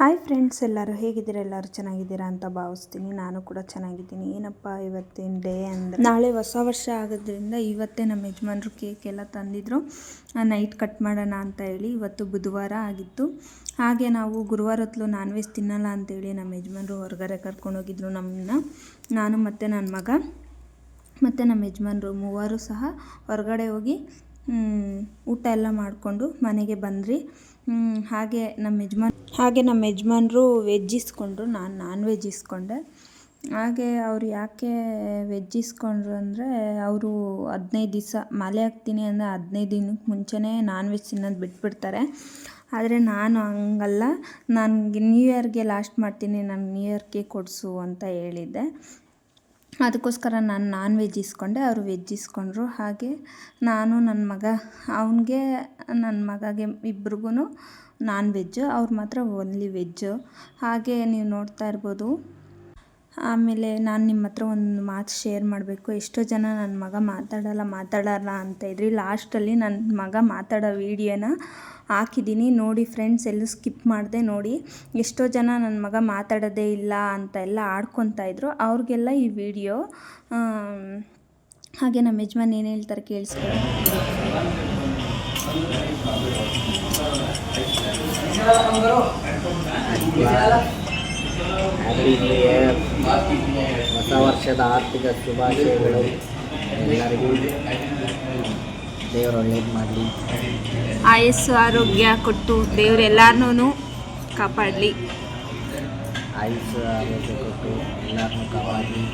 Hi friends ಎಲ್ಲರೂ ಹೇಗಿದ್ದೀರಾ? ಎಲ್ಲರೂ ಚೆನ್ನಾಗಿದ್ದೀರಾ ಅಂತ ಭಾವಿಸ್ತೀನಿ. ನಾನು ಕೂಡ ಚೆನ್ನಾಗಿದ್ದೀನಿ. ಏನಪ್ಪ ಇವತ್ತಿನ ಡೇ ಅಂದರೆ? ನಾಳೆ ಹೊಸ ವರ್ಷ ಆಗೋದ್ರಿಂದ ಇವತ್ತೇ ನಮ್ಮ ಯಜಮಾನ್ರು ಕೇಕ್ ಎಲ್ಲ ತಂದಿದ್ರು. ನೈಟ್ ಕಟ್ ಮಾಡೋಣ ಅಂತ ಹೇಳಿ ಇವತ್ತು ಬುಧವಾರ ಆಗಿತ್ತು. ಹಾಗೆ ನಾವು ಗುರುವಾರ ಹೊತ್ತು ನಾನ್ ವೆಜ್ ತಿನ್ನಲ್ಲ ಅಂತೇಳಿ ನಮ್ಮ ಯಜಮಾನ್ರು ಹೊರಗಡೆ ಕರ್ಕೊಂಡೋಗಿದ್ರು ನಮ್ಮನ್ನ. ನಾನು ಮತ್ತು ನನ್ನ ಮಗ, ಮತ್ತು ನಮ್ಮ ಯಜಮಾನ್ರು ಮೂವರು ಸಹ ಹೊರಗಡೆ ಹೋಗಿ ಊಟ ಎಲ್ಲ ಮಾಡಿಕೊಂಡು ಮನೆಗೆ ಬಂದ್ರಿ ಹಾಗೆ ನಮ್ಮ ಯಜಮಾನ್ ಹಾಗೆ ನಮ್ಮ ಯಜಮಾನ್ರು ವೆಜ್ ಇಸ್ಕೊಂಡ್ರು ನಾನು ನಾನ್ ವೆಜ್ ಇಸ್ಕೊಂಡೆ ಹಾಗೆ ಅವ್ರು ಯಾಕೆ ವೆಜ್ ಇಸ್ಕೊಂಡ್ರು ಅಂದರೆ, ಅವರು ಹದಿನೈದು ದಿವಸ ಮಾಲೆ ಹಾಕ್ತೀನಿ ಅಂದರೆ ಹದಿನೈದು ದಿನಕ್ಕೆ ಮುಂಚೆನೇ ನಾನ್ ವೆಜ್ ತಿನ್ನೋದು ಬಿಟ್ಬಿಡ್ತಾರೆ. ಆದರೆ ನಾನು ಹಂಗಲ್ಲ. ನನಗೆ ನ್ಯೂ ಇಯರ್ಗೆ ಲಾಸ್ಟ್ ಮಾಡ್ತೀನಿ ನಾನು ನ್ಯೂ ಇಯರ್ಗೆ ಕೊಡಿಸು ಅಂತ ಹೇಳಿದ್ದೆ. ಅದಕ್ಕೋಸ್ಕರ ನಾನು ನಾನ್ ವೆಜ್ ಇಸ್ಕೊಂಡೆ, ಅವರು ವೆಜ್ ಇಸ್ಕೊಂಡ್ರು. ಹಾಗೆ ನಾನು ನನ್ನ ಮಗ, ಅವನಿಗೆ ನನ್ನ ಮಗಗೆ ಇಬ್ರಿಗೂ ನಾನ್ ವೆಜ್ಜು, ಅವ್ರು ಮಾತ್ರ ಓನ್ಲಿ ವೆಜ್ಜು. ಹಾಗೆ ನೀವು ನೋಡ್ತಾ ಇರ್ಬೋದು. ಆಮೇಲೆ ನಾನು ನಿಮ್ಮ ಹತ್ರ ಒಂದು ಮಾತು ಶೇರ್ ಮಾಡಬೇಕು. ಎಷ್ಟೋ ಜನ ನನ್ನ ಮಗ ಮಾತಾಡಲ್ಲ ಮಾತಾಡಲ್ಲ ಅಂತ ಇದ್ರಿ. ಲಾಸ್ಟಲ್ಲಿ ನನ್ನ ಮಗ ಮಾತಾಡೋ ವೀಡಿಯೋನ ಹಾಕಿದ್ದೀನಿ ನೋಡಿ ಫ್ರೆಂಡ್ಸ್ ಎಲ್ಲೂ ಸ್ಕಿಪ್ ಮಾಡಿದೆ. ನೋಡಿ ಎಷ್ಟೋ ಜನ ನನ್ನ ಮಗ ಮಾತಾಡೋದೇ ಇಲ್ಲ ಅಂತ ಎಲ್ಲ ಆಡ್ಕೊತಾ ಇದ್ರು. ಅವ್ರಿಗೆಲ್ಲ ಈ ವಿಡಿಯೋ ಹಾಗೆ ನಮ್ಮ ಯಜಮಾನ್ ಏನು ಹೇಳ್ತಾರೆ ಕೇಳಿಸ್ಕೊಳ್ಳಿ. ಹೊಸ ವರ್ಷದ ಆರ್ಥಿಕ ಶುಭಾಶಯಗಳು ಎಲ್ಲರಿಗೂ ದೇವರು ಒಳ್ಳೇದು ಮಾಡಲಿ. ಆಯಸ್ಸು ಆರೋಗ್ಯ ಕೊಟ್ಟು ದೇವರು ಎಲ್ಲಾರನ್ನೂ ಕಾಪಾಡಲಿ. ಆಯಸ್ಸು ಆರೋಗ್ಯ ಕೊಟ್ಟು ಎಲ್ಲರನ್ನೂ ಕಾಪಾಡಲಿ.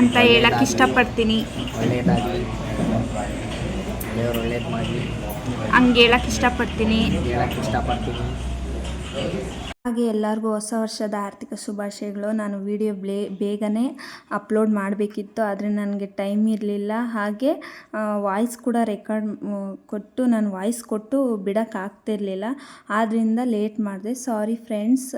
ಅಂತ ಹೇಳಕ್ಕೆ ಇಷ್ಟಪಡ್ತೀನಿ. ಒಳ್ಳೆಯದಾಗಲಿ ದೇವರು ಒಳ್ಳೇದು ಮಾಡಲಿ. ಹಂಗೆ ಹೇಳಕ್ಕೆ ಇಷ್ಟಪಡ್ತೀನಿ. ಹೇಳಕ್ಕೆ ಇಷ್ಟಪಡ್ತೀನಿ. ಹಾಗೆ ಎಲ್ಲರಿಗೂ ಹೊಸ ವರ್ಷದ ಆರ್ಥಿಕ ಶುಭಾಶಯಗಳು. ನಾನು ವಿಡಿಯೋ ಬ್ಲೇ, ಬೇಗನೆ ಅಪ್ಲೋಡ್ ಮಾಡಬೇಕಿತ್ತು, ಆದರೆ ನನಗೆ ಟೈಮ್ ಇರಲಿಲ್ಲ. ಹಾಗೆ ವಾಯ್ಸ್ ಕೂಡ ರೆಕಾರ್ಡ್ ಕೊಟ್ಟು, ನಾನು ವಾಯ್ಸ್ ಕೊಟ್ಟು ಬಿಡೋಕ್ಕಾಗ್ತಿರ್ಲಿಲ್ಲ ಆದ್ದರಿಂದ ಲೇಟ್ ಮಾಡಿದೆ. ಸಾರಿ ಫ್ರೆಂಡ್ಸ್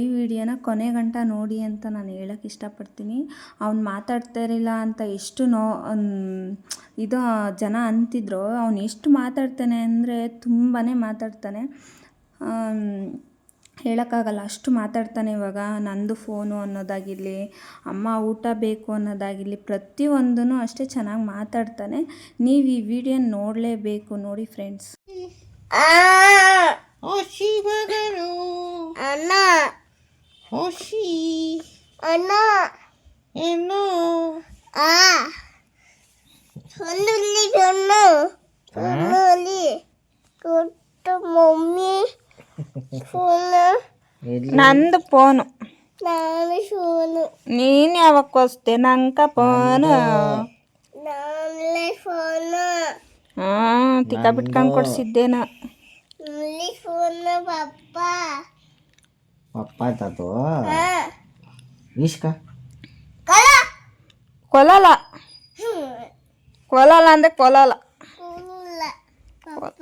ಈ ವಿಡಿಯೋನ ಕೊನೆ ಗಂಟ ನೋಡಿ ಅಂತ ನಾನು ಹೇಳೋಕ್ಕೆ ಇಷ್ಟಪಡ್ತೀನಿ. ಅವ್ನು ಮಾತಾಡ್ತಾ ಇರಲಿಲ್ಲ ಅಂತ ಎಷ್ಟು ನೋ ಇದು ಜನ ಅಂತಿದ್ರು. ಅವ್ನು ಎಷ್ಟು ಮಾತಾಡ್ತಾನೆ ಅಂದರೆ ತುಂಬಾ ಮಾತಾಡ್ತಾನೆ. ಹೇಳೋಕ್ಕಾಗಲ್ಲ ಅಷ್ಟು ಮಾತಾಡ್ತಾನೆ ಇವಾಗ. ನಂದು ಫೋನು ಅನ್ನೋದಾಗಿರಲಿ ಅಮ್ಮ ಊಟ ಬೇಕು ಅನ್ನೋದಾಗಿರಲಿ ಪ್ರತಿಯೊಂದೂ ಅಷ್ಟೇ ಚೆನ್ನಾಗಿ ಮಾತಾಡ್ತಾನೆ. ನೀವು ಈ ವಿಡಿಯೋ ನೋಡಲೇಬೇಕು ನೋಡಿ ಫ್ರೆಂಡ್ಸ್ ಮಮ್ಮಿ. ನಂದು ಫೋನು ನಾನು ಫೋನು ನೀನು ಯಾವಾಗ ಕೊಸ್ತೆ ನಂಕ ಫೋನು ನಾನೇ ಫೋನು ಹಾಂ ತಿಕ್ಕ ಬಿಟ್ಕೊಂಡು ಕೊಡ್ಸಿದ್ದೇನ ಇಲ್ಲಿ ಫೋನು ಪಪ್ಪ ಪಪ್ಪ ತಾತು ಹಾ ಇಷ್ಕ ಕಲ ಕೊಲಲ್ಲ ಕೊಲಲ್ಲ ಅಂದರೆ ಕೊಲಲ್ಲ ಫೋನಿಲ್ಲ ಪಪ್ಪ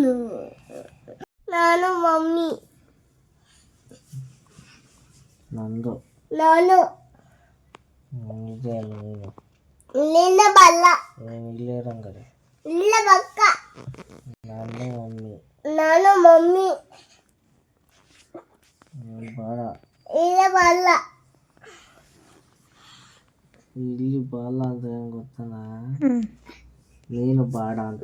ನಾನು ಮಮ್ಮಿ ನಂದು ನಾನು ಇದೆ ನೀನು ನಿನ್ನ ಬಲ್ಲ ನೀನು ಇಲ್ಲೇ ರಂಗಡೆ ಇಲ್ಲ ಬಕ್ಕ ನಾನು ಮಮ್ಮಿ ನಾನು ಮಮ್ಮಿ ನೀನು ಬಾಳ ಇಲ್ಲ ಬಲ್ಲ ಇಲ್ಲಿ ಬಾಲ ಅಂತ ಏನು ಗೊತ್ತನ ನೀನು ಬಾಡ ಅಂತ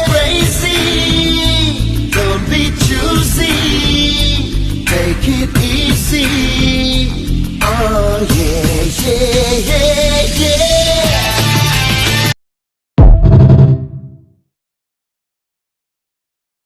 see.